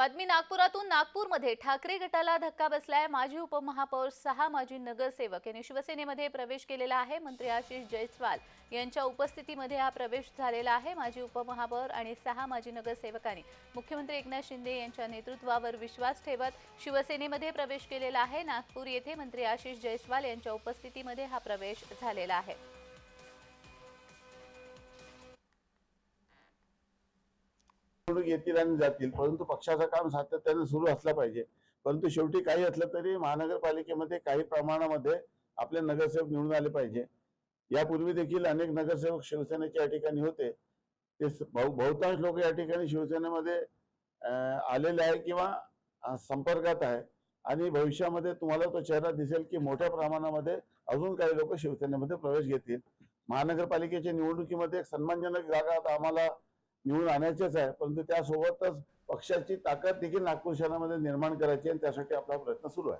बातमी नागपुरातून नागपूरमध्ये ठाकरे गटाला धक्का बसलाय. माजी उपमहापौर सहा माजी नगरसेवक यांनी शिवसेनेमध्ये प्रवेश केलेला आहे. मंत्री आशिष जयस्वाल यांच्या उपस्थितीमध्ये हा प्रवेश झालेला आहे. माजी उपमहापौर आणि सहा माजी नगरसेवकांनी मुख्यमंत्री एकनाथ शिंदे यांच्या नेतृत्वावर विश्वास ठेवत शिवसेनेमध्ये प्रवेश केलेला आहे. नागपूर येथे मंत्री आशिष जयस्वाल यांच्या उपस्थितीमध्ये हा प्रवेश झालेला आहे. निवडणूक येतील आणि जातील. परंतु पक्षाचं काम सातत्याने सुरू असलं पाहिजे. परंतु शेवटी काही असलं तरी महानगरपालिकेमध्ये काही प्रमाणामध्ये आपले नगरसेवक निवडून आले पाहिजे. यापूर्वी देखील अनेक नगरसेवक शिवसेनेचे या ठिकाणी होते. ते बहुतांश लोक या ठिकाणी शिवसेनेमध्ये आलेले आहे किंवा संपर्कात आहे. आणि भविष्यामध्ये तुम्हाला तो चेहरा दिसेल की मोठ्या प्रमाणामध्ये अजून काही लोक शिवसेनेमध्ये प्रवेश घेतील. महानगरपालिकेच्या निवडणुकीमध्ये एक सन्मानजनक जागा आता आम्हाला निवडून आणायचेच आहे. परंतु त्यासोबतच पक्षाची ताकद देखील नागपूर शहरामध्ये निर्माण करायची आणि त्यासाठी आपला प्रयत्न सुरू आहे.